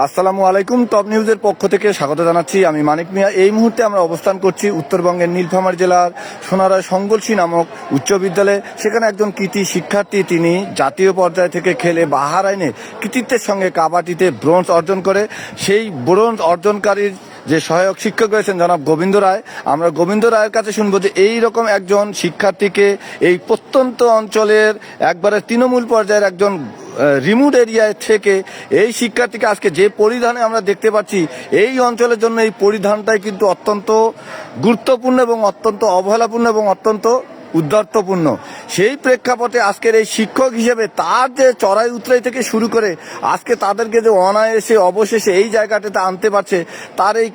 আসসালামু আলাইকুম, টপ নিউজের পক্ষ থেকে স্বাগত জানাচ্ছি। আমি মানিক মিয়া। এই মুহূর্তে আমরা অবস্থান করছি উত্তরবঙ্গের নীলফামারী জেলার সোনারায় সঙ্গলসী নামক উচ্চ বিদ্যালয়ে। সেখানে একজন কৃতি শিক্ষার্থী, তিনি জাতীয় পর্যায় থেকে খেলে বাহারাইনে কৃতিত্বের সঙ্গে কাবাডিতে ব্রোঞ্জ অর্জন করে। সেই ব্রোঞ্জ অর্জনকারীর যে সহায়ক শিক্ষক রয়েছেন জনাব গোবিন্দ রায়। আমরা গোবিন্দ রায়ের কাছে শুনব যে এই রকম একজন শিক্ষার্থীকে এই প্রত্যন্ত অঞ্চলের একবারে তৃণমূল পর্যায়ের একজন রিমোট এরিয়ায় থেকে এই শিক্ষার্থীকে আজকে যে পরিধানে আমরা দেখতে পাচ্ছি, এই অঞ্চলের জন্য এই পরিধানটাই কিন্তু অত্যন্ত গুরুত্বপূর্ণ এবং অত্যন্ত অবহেলাপূর্ণ এবং অত্যন্ত উদ্ধার্তপূর্ণ। সেই প্রেক্ষাপটে আজকের এই শিক্ষক হিসেবে তার যে চড়াই উতরাই থেকে শুরু করে আজকে তাদেরকে যে অনায়াসে, অবশেষে এই জায়গাটাতে আনতে পারছে, তার এই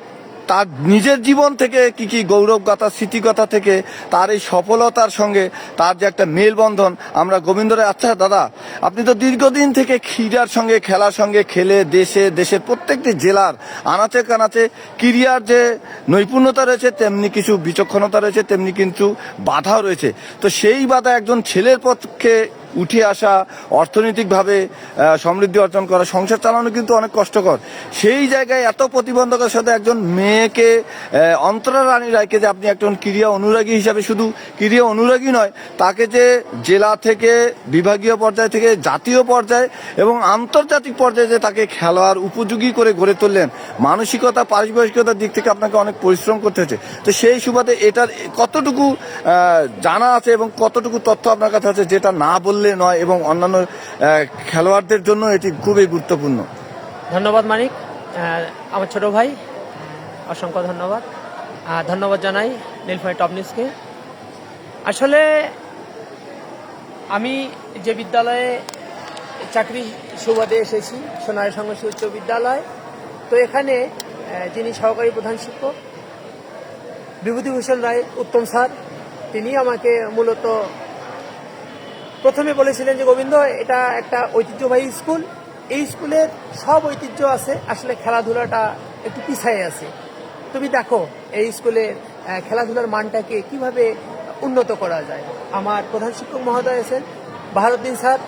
তার নিজের জীবন থেকে কি কি গৌরবগাথা স্মৃতিকথা থেকে তার এই সফলতার সঙ্গে তার যে একটা মেলবন্ধন, আমরা গোবিন্দরে আচ্ছা দাদা, আপনি তো দীর্ঘদিন থেকে ক্রীড়ার সঙ্গে, খেলার সঙ্গে খেলে দেশে, দেশের প্রত্যেকটি জেলার আনাচে কানাচে ক্রিয়ার যে নৈপুণ্যতা রয়েছে, তেমনি কিছু বিচক্ষণতা রয়েছে, তেমনি কিন্তু বাধাও রয়েছে। তো সেই বাধা একজন ছেলের পক্ষে উঠে আসা, অর্থনৈতিকভাবে সমৃদ্ধি অর্জন করা, সংসার চালানো কিন্তু অনেক কষ্টকর। সেই জায়গায় এত প্রতিবন্ধকের সাথে একজন মেয়েকে অন্তরা রানী রায়কে যে আপনি একজন ক্রীড়া অনুরাগী হিসাবে শুধু ক্রীড়া অনুরাগী নয়, তাকে যে জেলা থেকে, বিভাগীয় পর্যায় থেকে, জাতীয় পর্যায়ে এবং আন্তর্জাতিক পর্যায়ে যে তাকে খেলোয়াড় উপযোগী করে গড়ে তুললেন, মানসিকতা পারিপার্শ্বিকতার দিক থেকে আপনাকে অনেক পরিশ্রম করতে হয়েছে। তো সেই সুবাদে এটার কতটুকু জানা আছে এবং কতটুকু তথ্য আপনার কাছে আছে যেটা না বললে নয় এবং অন্যান্য খেলোয়াড়দের জন্য এটি খুবই গুরুত্বপূর্ণ। ধন্যবাদ মানিক। আমার ছোট ভাই, অসংখ্য ধন্যবাদ। ধন্যবাদ জানাই নীলফাই টপ নিউজকে। আসলে আমি যে বিদ্যালয়ে চাকরি সুবাদে এসেছি, সোনার সংঘর্ষ উচ্চ বিদ্যালয়, তো এখানে যিনি সহকারী প্রধান শিক্ষক, বিভূতিভূষণ রায় উত্তম স্যার তিনি আমাকে মূলত প্রথমে বলেছিলেন যে, গোবিন্দ, এটা একটা ঐতিহ্যবাহী স্কুল। এই স্কুলের সব ঐতিহ্য আছে। আসলে খেলাধুলাটা একটু পিছায় আছে। তুমি দেখো, এই স্কুলের খেলাধুলার মানটাকে কীভাবে উন্নত করা যায়? আমার প্রধান শিক্ষক মহোদয় আছেন, বাহারুদ্দিন স্যার।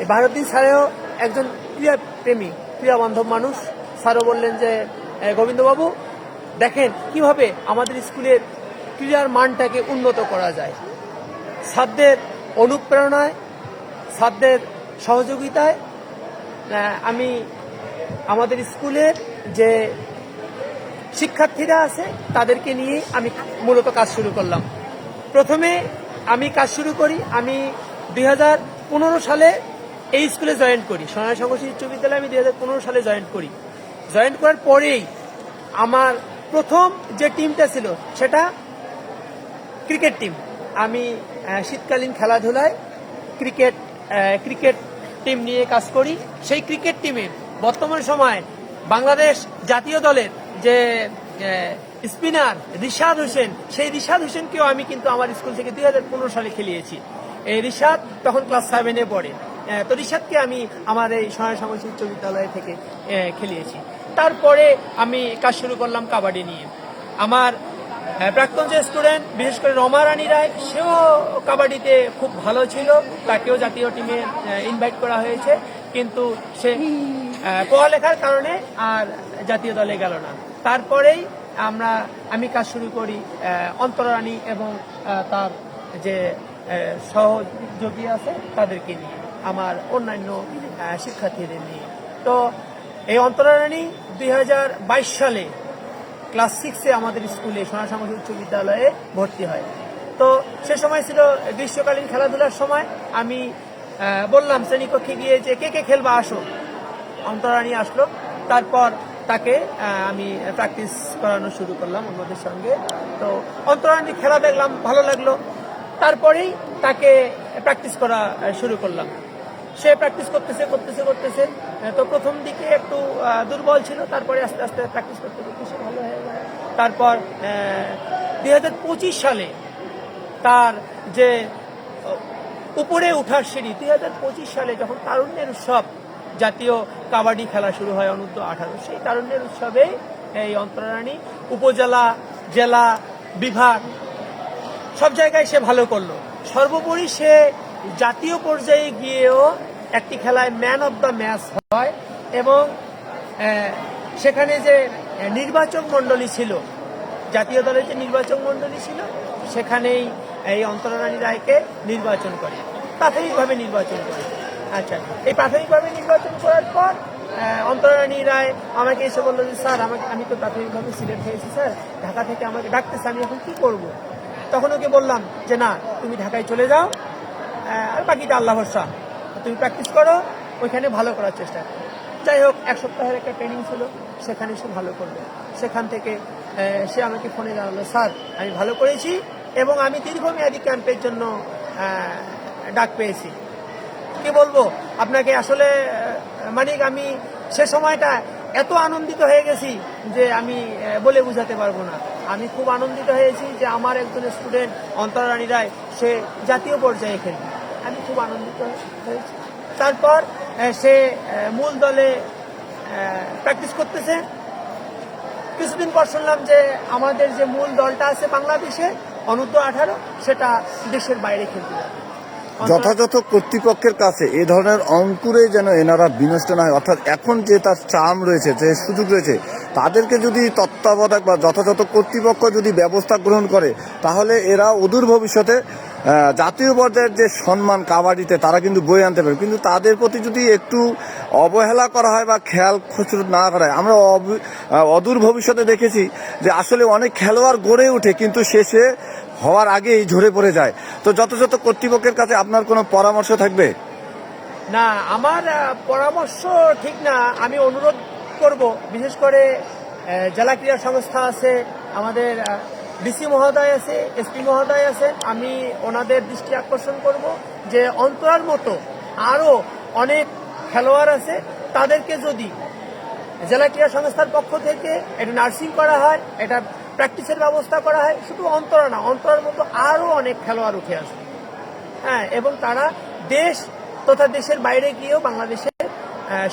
এই বাহারুদ্দিন স্যারেও একজন ক্রীড়া প্রেমী, ক্রীড়া বান্ধব মানুষ। স্যারও বললেন যে গোবিন্দবাবু, দেখেন কীভাবে আমাদের স্কুলের ক্রীড়ার মানটাকে উন্নত করা যায়। ছাত্রদের অনুপ্রেরণায় ছাত্রদের সহযোগিতায় আমি আমাদের স্কুলের যে শিক্ষার্থীরা আছে, তাদেরকে নিয়ে আমি মূলত কাজ শুরু করলাম। প্রথমে আমি কাজ শুরু করি, আমি দুই হাজার পনেরো সালে এই স্কুলে জয়েন করি। সোনালী সংঘর্ষ উচ্চ বিদ্যালয়ে আমি দুই হাজার পনেরো সালে জয়েন করি। জয়েন করার পরেই আমার প্রথম যে টিমটা ছিল, সেটা ক্রিকেট টিম। আমি শীতকালীন খেলাধুলায় ক্রিকেট ক্রিকেট টিম নিয়ে কাজ করি। সেই ক্রিকেট টিমে বর্তমান সময় বাংলাদেশ জাতীয় দলের যে স্পিনার রিশাদ হোসেন, সেই রিশাদ হোসেনকেও আমি কিন্তু আমার স্কুল থেকে দুই হাজার পনেরো সালে খেলিয়েছি। এই রিশাদ তখন ক্লাস সেভেনে পড়ে। তো রিশাদকে আমি আমার এই সহায় সমাজ উচ্চ বিদ্যালয় থেকে খেলিয়েছি। তারপরে আমি কাজ শুরু করলাম কাবাডি নিয়ে। আমার প্রাক্তন যে স্টুডেন্ট, বিশেষ করে রমা রানী রায়, সেও কাবাডিতে খুব ভালো ছিল। তাকেও জাতীয় টিমে ইনভাইট করা হয়েছে। কিন্তু সে পড়ালেখার কারণে আর জাতীয় দলে গেল না। তারপরেই আমরা আমি কাজ শুরু করি অন্তরানী এবং তার যে সহযোগী আছে তাদেরকে নিয়ে, আমার অন্যান্য শিক্ষার্থীদের নিয়ে। তো এই অন্তরানী দুই সালে ক্লাস সিক্সে আমাদের স্কুলে সোনা সমাজ উচ্চ বিদ্যালয়ে ভর্তি হয়। তো সে সময় ছিল গ্রীষ্মকালীন খেলাধুলার সময়। আমি বললাম শ্রেণীকক্ষে গিয়ে যে কে কে খেলবা আসো। অন্তরানী আসলো। তারপর তাকে আমি প্র্যাকটিস করানো শুরু করলাম অন্যদের সঙ্গে। তো অন্তরানী খেলা দেখলাম, ভালো লাগল। তারপরেই তাকে প্র্যাকটিস করা শুরু করলাম। সে প্র্যাকটিস করতেছে করতেছে করতেছে। তো প্রথম দিকে একটু দুর্বল ছিল। তারপরে আস্তে আস্তে প্র্যাকটিস করতে করতে সে ভালো হয়ে তারপর দুই হাজার পঁচিশ সালে তার যে উপরে উঠার সিঁড়ি, দুই হাজার পঁচিশ সালে যখন তারুণ্যের উৎসব, জাতীয় কাবাডি খেলা শুরু হয় অনূর্ধ্ব আঠারো, সেই তারুণ্যের উৎসবে এই অন্তরানী উপজেলা, জেলা, বিভাগ সব জায়গায় সে ভালো করল। সর্বোপরি সে জাতীয় পর্যায়ে গিয়েও একটি খেলায় ম্যান অব দ্য ম্যাচ হয় এবং সেখানে যে নির্বাচক মণ্ডলী ছিল। জাতীয় দলের যে নির্বাচক মণ্ডলী ছিল সেখানেই এই অন্তরারানী রায়কে নির্বাচন করে। প্রাথমিকভাবে নির্বাচন করে। আচ্ছা এই প্রাথমিকভাবে নির্বাচন করার পর আহ, অন্তরারানী রায় আমাকে এসে বলল যে স্যার আমাকে আমি তো প্রাথমিকভাবে সিলেক্ট হয়েছি স্যার। ঢাকা থেকে আমাকে ডাকতেছে আমি এখন কি করব? তখন ওকে বললাম যে না তুমি ঢাকায় চলে যাও। আর বাকিটা আল্লাহ ভরসা তুমি প্র্যাকটিস করো ওইখানে ভালো করার চেষ্টা করো। যাই হোক, এক সপ্তাহের একটা ট্রেনিং ছিল, সেখানে সে ভালো করবে। সেখান থেকে সে আমাকে ফোনে জানালো, স্যার, আমি ভালো করেছি এবং আমি দীর্ঘমেয়াদী ক্যাম্পের জন্য ডাক পেয়েছি। কি বলব? আপনাকে আসলে মানিক, আমি সে সময়টা এত আনন্দিত হয়ে গেছি যে আমি বলে বোঝাতে পারব না। আমি খুব আনন্দিত হয়েছি যে আমার একজন স্টুডেন্ট অন্তরানী রায়, সে জাতীয় পর্যায়ে খেলবে। আমি খুব আনন্দিত হয়েছি। তারপর সে মূল দলে প্র্যাকটিস করতেছে। কিছুদিন পর শুনলাম যে আমাদের যে মূল দলটা আছে বাংলাদেশে, অনূর্ধ্ব আঠারো, সেটা দেশের বাইরে খেলতে যাবে। যথাযথ কর্তৃপক্ষের কাছে এ ধরনের অঙ্কুরে যেন এনারা বিনষ্ট না হয়, অর্থাৎ এখন যে তার চাম রয়েছে, যে সুযোগ রয়েছে, তাদেরকে যদি তত্ত্বাবধায়ক বা যথাযথ কর্তৃপক্ষ যদি ব্যবস্থা গ্রহণ করে, তাহলে এরা অদূর ভবিষ্যতে জাতীয় পর্যায়ের যে সম্মান কাবাডিতে তারা কিন্তু বয়ে আনতে পারে কিন্তু তাদের প্রতি যদি একটু অবহেলা করা হয় বা খেয়াল খুচরো না করা হয় আমরা অদূর ভবিষ্যতে দেখেছি যে আসলে অনেক খেলোয়াড় গড়ে ওঠে কিন্তু শেষে হওয়ার আগেই ঝরে পড়ে যায়। তো যথাযথ কর্তৃপক্ষের কাছে আপনার কোনো পরামর্শ থাকবে? না, আমার পরামর্শ ঠিক না। আমি অনুরোধ করব, বিশেষ করে জেলা ক্রীড়া সংস্থা আছে, আমাদের ডিসি মহোদয় আছে এসপি মহোদয় আছে, আমি ওনাদের দৃষ্টি আকর্ষণ করব যে অন্তরার মতো আরও অনেক খেলোয়াড় আছে, তাদেরকে যদি জেলা ক্রীড়া সংস্থার পক্ষ থেকে এটা নার্সিং করা হয়, এটা প্র্যাকটিসের ব্যবস্থা করা হয়, শুধু অন্তরা না, অন্তরার মতো আরও অনেক খেলোয়াড় উঠে আসবে হ্যাঁ এবং তারা দেশ তথা দেশের বাইরে গিয়েও বাংলাদেশের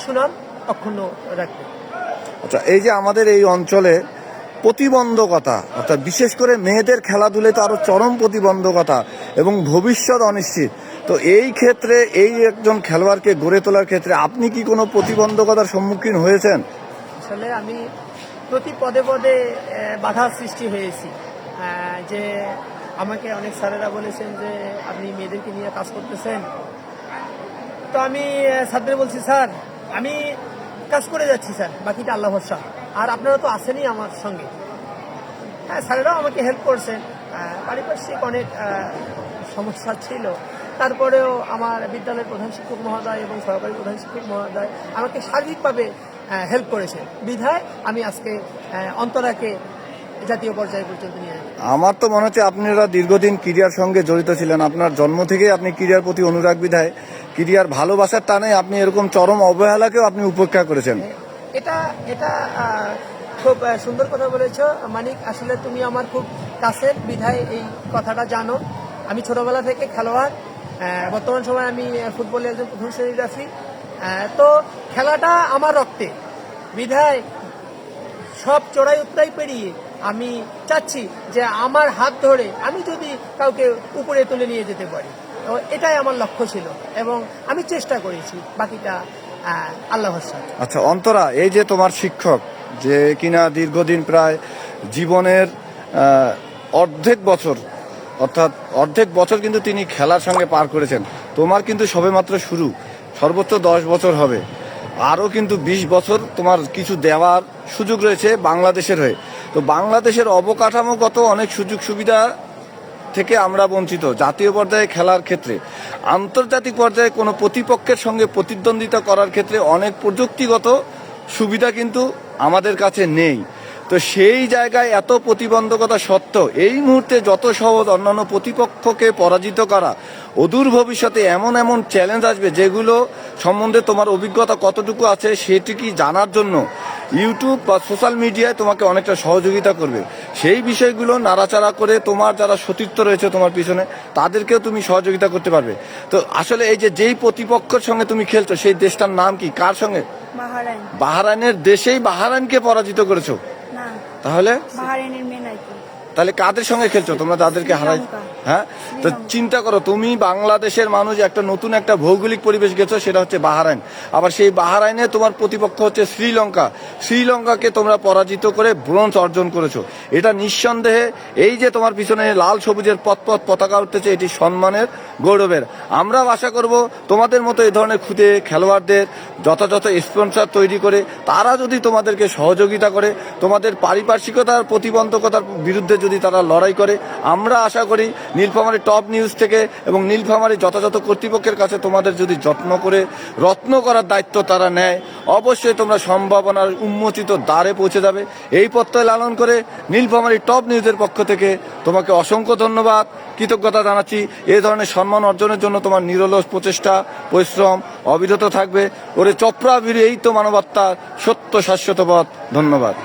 সুনাম অক্ষুণ্ণ রাখবে। আচ্ছা এই যে আমাদের এই অঞ্চলে প্রতিবন্ধকতা, অর্থাৎ বিশেষ করে মেয়েদের খেলাধুলে তো আরও চরম প্রতিবন্ধকতা এবং ভবিষ্যৎ অনিশ্চিত। তো এই ক্ষেত্রে এই একজন খেলোয়াড়কে গড়ে তোলার ক্ষেত্রে আপনি কি কোনো প্রতিবন্ধকতার সম্মুখীন হয়েছেন? আসলে আমি প্রতি পদে পদে বাধার সৃষ্টি হয়েছি। যে আমাকে অনেক স্যারেরা বলেছেন যে, আপনি মেয়েদেরকে নিয়ে কাজ করতেছেন? তো আমি স্যারদের বলছি, স্যার, আমি কাজ করে যাচ্ছি, স্যার। বাকিটা আল্লাহ ভরসা। আর আপনারা তো আসেনই আমার সঙ্গে। হ্যাঁ স্যারেরাও আমাকে হেল্প করছেন। পারিপার্শ্বিক অনেক সমস্যা ছিল। তারপরেও আমার বিদ্যালয়ের প্রধান শিক্ষক মহোদয় এবং সহকারী প্রধান শিক্ষক মহোদয় আমাকে সার্বিকভাবে হেল্প করেছে বিধায় আমি আজকে অন্তরাকে জাতীয় পর্যায়ে পর্যন্ত নিয়ে আমার তো মনে হচ্ছে আপনারা দীর্ঘদিন ক্রিয়ার সঙ্গে জড়িত ছিলেন। আপনার জন্ম থেকেই আপনি ক্রিয়ার প্রতি অনুরাগ বিধায় ক্রিয়ার ভালোবাসার টানে আপনি এরকম চরম অবহেলাকেও আপনি উপেক্ষা করেছেন। এটা এটা খুব সুন্দর কথা বলেছ। মানিক, আসলে তুমি আমার খুব কাছের বিধায় এই কথাটা জানো। আমি ছোটবেলা থেকে খেলোয়াড়। বর্তমান সময় আমি ফুটবলে একজন প্রথম শ্রেণির আছি তো খেলাটা আমার রক্তে। বিধায় সব চড়াই উত্তরাই পেরিয়ে আমি চাচ্ছি যে আমার হাত ধরে আমি যদি কাউকে উপরে তুলে নিয়ে যেতে পারি। এটাই আমার লক্ষ্য ছিল এবং আমি চেষ্টা করেছি বাকিটা আচ্ছা অন্তরা, এই যে তোমার শিক্ষক, যে কিনা দীর্ঘদিন প্রায় জীবনের অর্ধেক বছর, অর্থাৎ অর্ধেক বছর কিন্তু তিনি খেলার সঙ্গে পার করেছেন, তোমার কিন্তু সবেমাত্র শুরু, সর্বোচ্চ দশ বছর হবে। আরও কিন্তু বিশ বছর তোমার কিছু দেওয়ার সুযোগ রয়েছে বাংলাদেশের হয়ে। তো বাংলাদেশের অবকাঠামোগত অনেক সুযোগ সুবিধা থেকে আমরা বঞ্চিত। জাতীয় পর্যায়ে খেলার ক্ষেত্রে, আন্তর্জাতিক পর্যায়ে কোনো প্রতিপক্ষের সঙ্গে প্রতিদ্বন্দ্বিতা করার ক্ষেত্রে অনেক প্রযুক্তিগত সুবিধা কিন্তু আমাদের কাছে নেই। তো সেই জায়গায় এত প্রতিবন্ধকতা সত্ত্বেও এই মুহূর্তে যত সহজ অন্যান্য প্রতিপক্ষকে পরাজিত করা, অদূর ভবিষ্যতে এমন এমন চ্যালেঞ্জ আসবে যেগুলো সম্বন্ধে তোমার অভিজ্ঞতা কতটুকু আছে সেটি কি জানার জন্য ইউটিউব বা সোশ্যাল মিডিয়ায় তোমাকে অনেকটা সহযোগিতা করবে। সেই বিষয়গুলো নাড়াচাড়া করে তোমার যারা সতীর্থ রয়েছে তোমার পিছনে তাদেরকেও তুমি সহযোগিতা করতে পারবে। তো আসলে এই যে যেই প্রতিপক্ষের সঙ্গে তুমি খেলছো সেই দেশটার নাম কি? কার সঙ্গে? বাহারাইনের দেশেই বাহারাইনকে পরাজিত করেছ। তাহলে? তাহলে কাদের সঙ্গে খেলছো? তোমরা তাদেরকে হারাই। হ্যাঁ? তো চিন্তা করো, তুমি বাংলাদেশের মানুষ, একটা নতুন একটা ভৌগোলিক পরিবেশ গেছো, সেটা হচ্ছে বাহারাইন। আবার সেই বাহারাইনে তোমার প্রতিপক্ষ হচ্ছে শ্রীলঙ্কা। শ্রীলঙ্কাকে তোমরা পরাজিত করে ব্রোঞ্জ অর্জন করেছ। এটা নিঃসন্দেহে এই যে তোমার পিছনে লাল সবুজের পথ পথ পতাকা উঠতেছে, এটি সম্মানের গৌরবের। আমরাও আশা করব তোমাদের মতো এই ধরনের খুদে খেলোয়াড়দের যথাযথ স্পন্সর তৈরি করে, তারা যদি তোমাদেরকে সহযোগিতা করে, তোমাদের পারিপার্শ্বিকতার প্রতিবন্ধকতার বিরুদ্ধে যদি তারা লড়াই করে, আমরা আশা করি নীলফামারী টপ নিউজ থেকে এবং নীলফামারী যথাযথ কর্তৃপক্ষের কাছে তোমাদের যদি যত্ন করে রত্ন করার দায়িত্ব তারা নেয়, অবশ্যই তোমরা সম্ভাবনার উন্মোচিত দ্বারে পৌঁছে যাবে। এই প্রত্যয় লালন করে নীলফামারী টপ নিউজের পক্ষ থেকে তোমাকে অসংখ্য ধন্যবাদ, কৃতজ্ঞতা জানাচ্ছি। এ ধরনের সম্মান অর্জনের জন্য তোমার নিরলস প্রচেষ্টা, পরিশ্রম অবিরত থাকবে। ওরে চপ্রাবীর এই তো মানবত্তার সত্য শাশ্বত পথ। ধন্যবাদ।